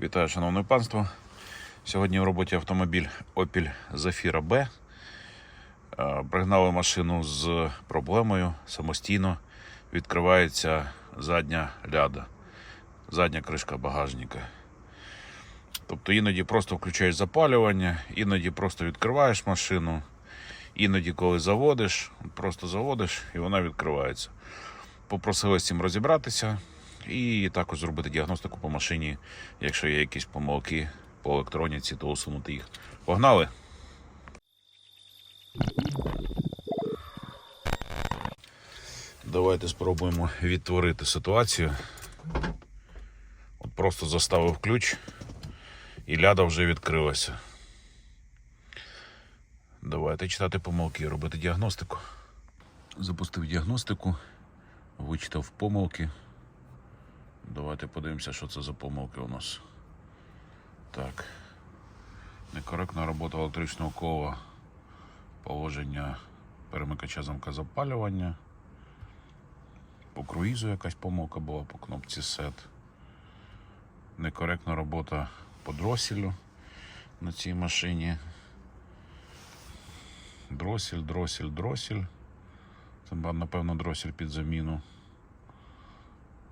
Вітаю, шановне панство. Сьогодні в роботі автомобіль Opel Zafira B. Е, Пригнали машину з проблемою самостійно. Відкривається задня ляда, задня кришка багажника. Тобто іноді просто включаєш запалювання, іноді просто відкриваєш машину, іноді, коли заводиш, просто заводиш і вона відкривається. Попросили з цим розібратися і також зробити діагностику по машині, якщо є якісь помилки по електроніці, то усунути їх. Погнали! Давайте спробуємо відтворити ситуацію. От просто заставив ключ і ляда вже відкрилася. Давайте читати помилки і робити діагностику. Запустив діагностику, вичитав помилки. Давайте подивимося, що це за помилки у нас. Так. Некоректна робота електричного кола. Положення перемикача замка запалювання. По круїзу якась помилка була по кнопці SET. Некоректна робота по дроселю на цій машині. Дросель, дросель, дросель. Це, напевно, дросель під заміну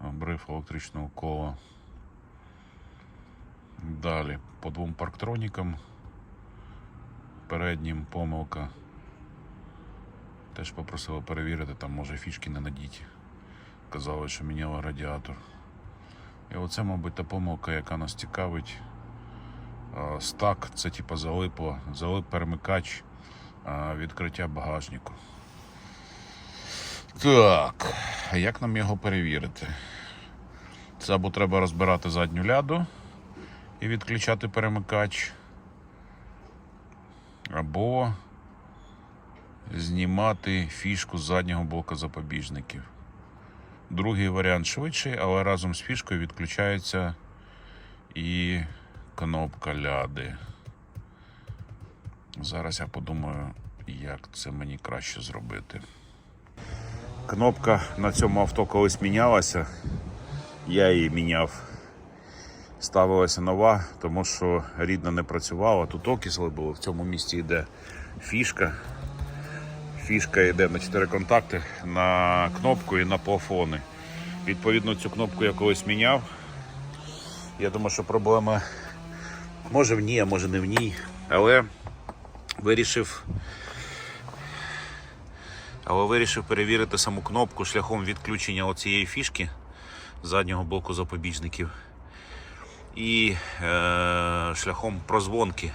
обрив електричного кола. Далі по двом парктронікам. Переднім помилка. Теж попросила перевірити, там може фішки не надіті. Казали, що міняла радіатор. І оце, мабуть, та помилка, яка нас цікавить. Стак, це типа залипло, залип перемикач відкриття багажнику. Так, як нам його перевірити? Це або треба розбирати задню ляду і відключати перемикач, або знімати фішку з заднього блока запобіжників. Другий варіант швидший, але разом з фішкою відключається і кнопка ляди. Зараз я подумаю, як це мені краще зробити. Кнопка на цьому авто колись мінялася. Я її міняв. Ставилася нова, тому що рідна не працювала. Тут окисли було, в цьому місці йде фішка. Фішка йде на 4 контакти, на кнопку і на плафони. Відповідно, цю кнопку я колись міняв. Я думаю, що проблема може в ній, а може не в ній. Але вирішив але вирішив перевірити саму кнопку шляхом відключення оцієї фішки заднього блоку запобіжників і е, шляхом прозвонки.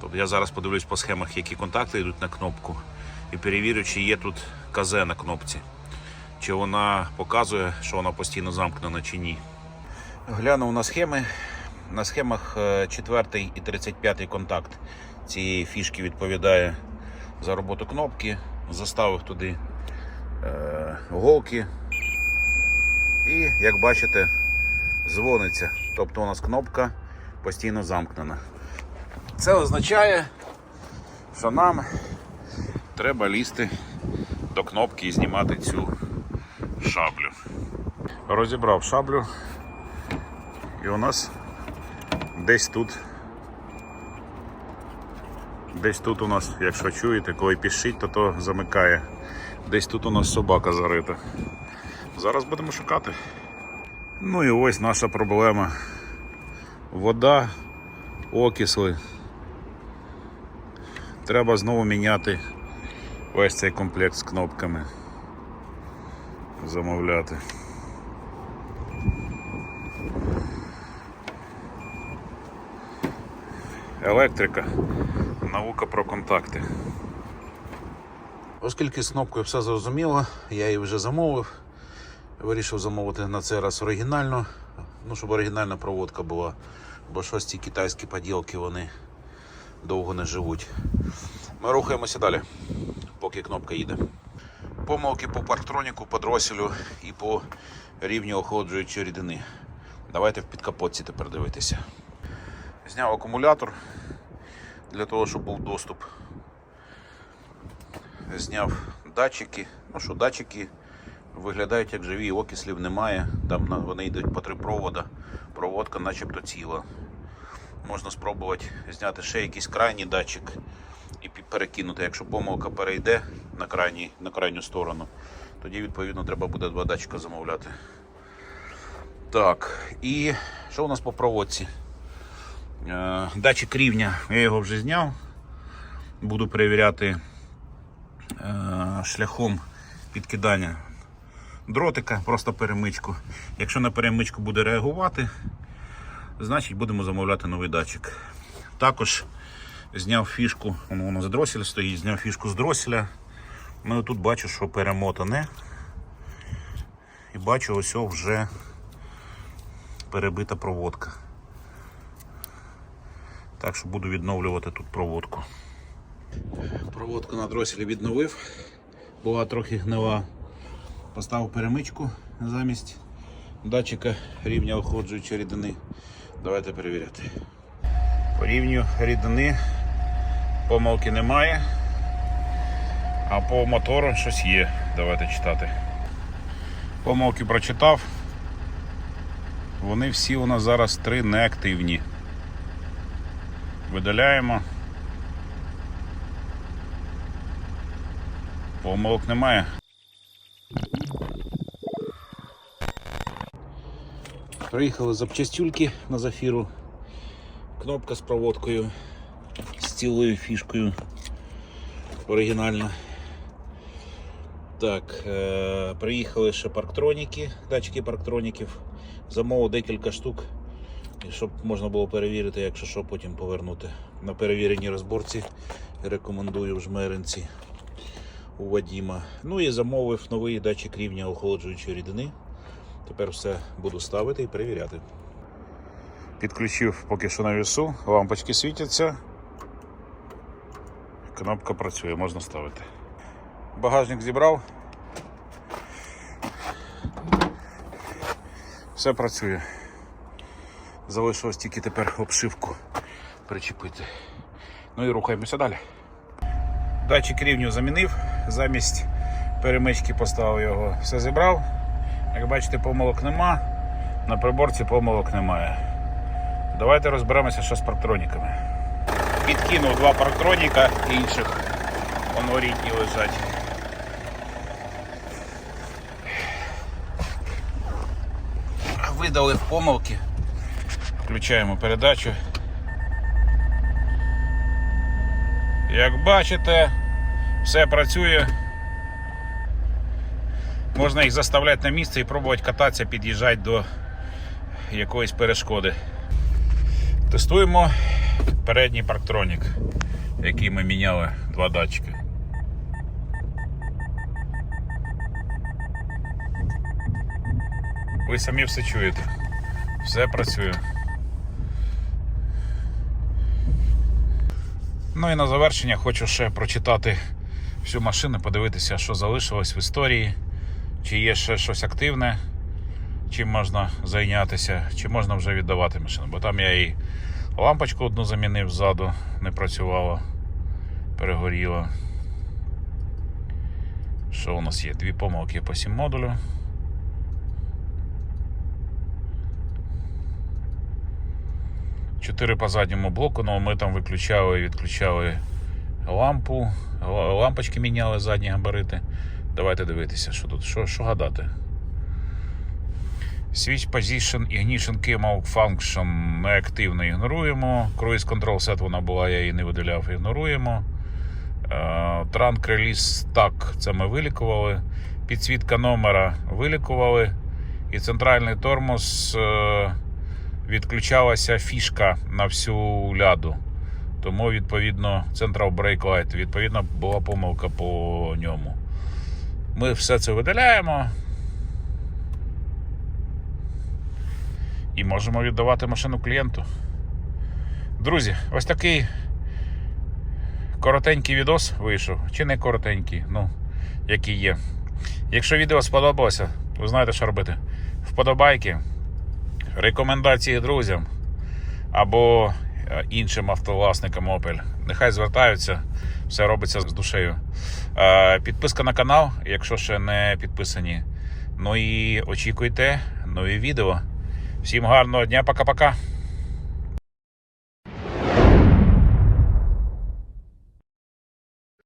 Тобто я зараз подивлюсь по схемах, які контакти йдуть на кнопку, і перевірю, чи є тут КЗ на кнопці, чи вона показує, що вона постійно замкнена чи ні. Глянув на схеми. На схемах 4 і 35 контакт цієї фішки відповідає за роботу кнопки заставив туди е, голки. І, як бачите, дзвониться. Тобто у нас кнопка постійно замкнена. Це означає, що нам треба лізти до кнопки і знімати цю шаблю. Розібрав шаблю, і у нас десь тут Десь тут у нас, якщо чуєте, коли пішить, то то замикає. Десь тут у нас собака зарита. Зараз будемо шукати. Ну і ось наша проблема. Вода, окисли. Треба знову міняти ось цей комплект з кнопками. Замовляти. Електрика наука про контакти. Оскільки з кнопкою все зрозуміло, я її вже замовив. Вирішив замовити на цей раз оригінальну, ну, щоб оригінальна проводка була, бо щось ці китайські поділки вони довго не живуть. Ми рухаємося далі, поки кнопка їде. Помилки по парктроніку, по дроселю і по рівню охолоджуючої рідини. Давайте в підкапотці тепер дивитися. Зняв акумулятор для того, щоб був доступ. Зняв датчики. Ну що, датчики виглядають як живі, окислів немає. Там вони йдуть по три провода. Проводка начебто ціла. Можна спробувати зняти ще якийсь крайній датчик і перекинути. Якщо помилка перейде на, крайній, на крайню сторону, тоді відповідно треба буде два датчика замовляти. Так, і що у нас по проводці? Е, Датчик рівня, я його вже зняв. Буду перевіряти е, шляхом підкидання дротика, просто перемичку. Якщо на перемичку буде реагувати, значить будемо замовляти новий датчик. Також зняв фішку, воно у нас дросель стоїть, зняв фішку з дроселя. Ну тут бачу, що перемотане. І бачу, ось вже перебита проводка. Так що буду відновлювати тут проводку. Проводку на дроселі відновив. Була трохи гнила. Поставив перемичку замість датчика рівня охолоджуючої рідини. Давайте перевіряти. По рівню рідини помилки немає. А по мотору щось є. Давайте читати. Помилки прочитав. Вони всі у нас зараз три неактивні. Видаляємо. Помилок немає. Приїхали запчастюльки на зафіру. Кнопка з проводкою, з цілою фішкою. Оригінальна. Так, е- приїхали ще парктроніки, датчики парктроніків. Замовив декілька штук, щоб можна було перевірити, якщо що, потім повернути. На перевіреній розборці рекомендую в жмеринці у Вадіма. Ну і замовив новий датчик рівня охолоджуючої рідини. Тепер все буду ставити і перевіряти. Підключив поки що на вісу, лампочки світяться. Кнопка працює, можна ставити. Багажник зібрав. Все працює. Залишилось тільки тепер обшивку причепити. Ну і рухаємося далі. Датчик рівню замінив, замість перемички поставив його, все зібрав. Як бачите, помилок нема, на приборці помилок немає. Давайте розберемося, що з парктроніками. Підкинув два парктроніка інших. Воно рідні лежать. Видалив помилки. Включаємо передачу. Як бачите, все працює. Можна їх заставляти на місце і пробувати кататися, під'їжджати до якоїсь перешкоди. Тестуємо передній парктронік, який ми міняли два датчики. Ви самі все чуєте. Все працює. Ну і на завершення хочу ще прочитати всю машину, подивитися, що залишилось в історії, чи є ще щось активне, чим можна зайнятися, чи можна вже віддавати машину. Бо там я і лампочку одну замінив ззаду, не працювала, перегоріла. Що у нас є? Дві помилки по сім модулю. Чотири по задньому блоку, але ми там виключали і відключали лампу, лампочки міняли задні габарити. Давайте дивитися, що тут, що, що гадати. Switch Position Ignition Camo Function неактивно ігноруємо. Cruise Control Set вона була, я її не виділяв, ігноруємо. Е, Trunk Release Stack це ми вилікували. Підсвітка номера вилікували. І центральний тормоз е, відключалася фішка на всю ляду. Тому, відповідно, Central Brake Light, відповідно, була помилка по ньому. Ми все це видаляємо. І можемо віддавати машину клієнту. Друзі, ось такий коротенький відос вийшов. Чи не коротенький, ну, який є. Якщо відео сподобалося, ви знаєте, що робити. Вподобайки, рекомендації друзям або е, іншим автовласникам Opel. Нехай звертаються, все робиться з душею. Е, Підписка на канал, якщо ще не підписані. Ну і очікуйте нові відео. Всім гарного дня, пока-пока.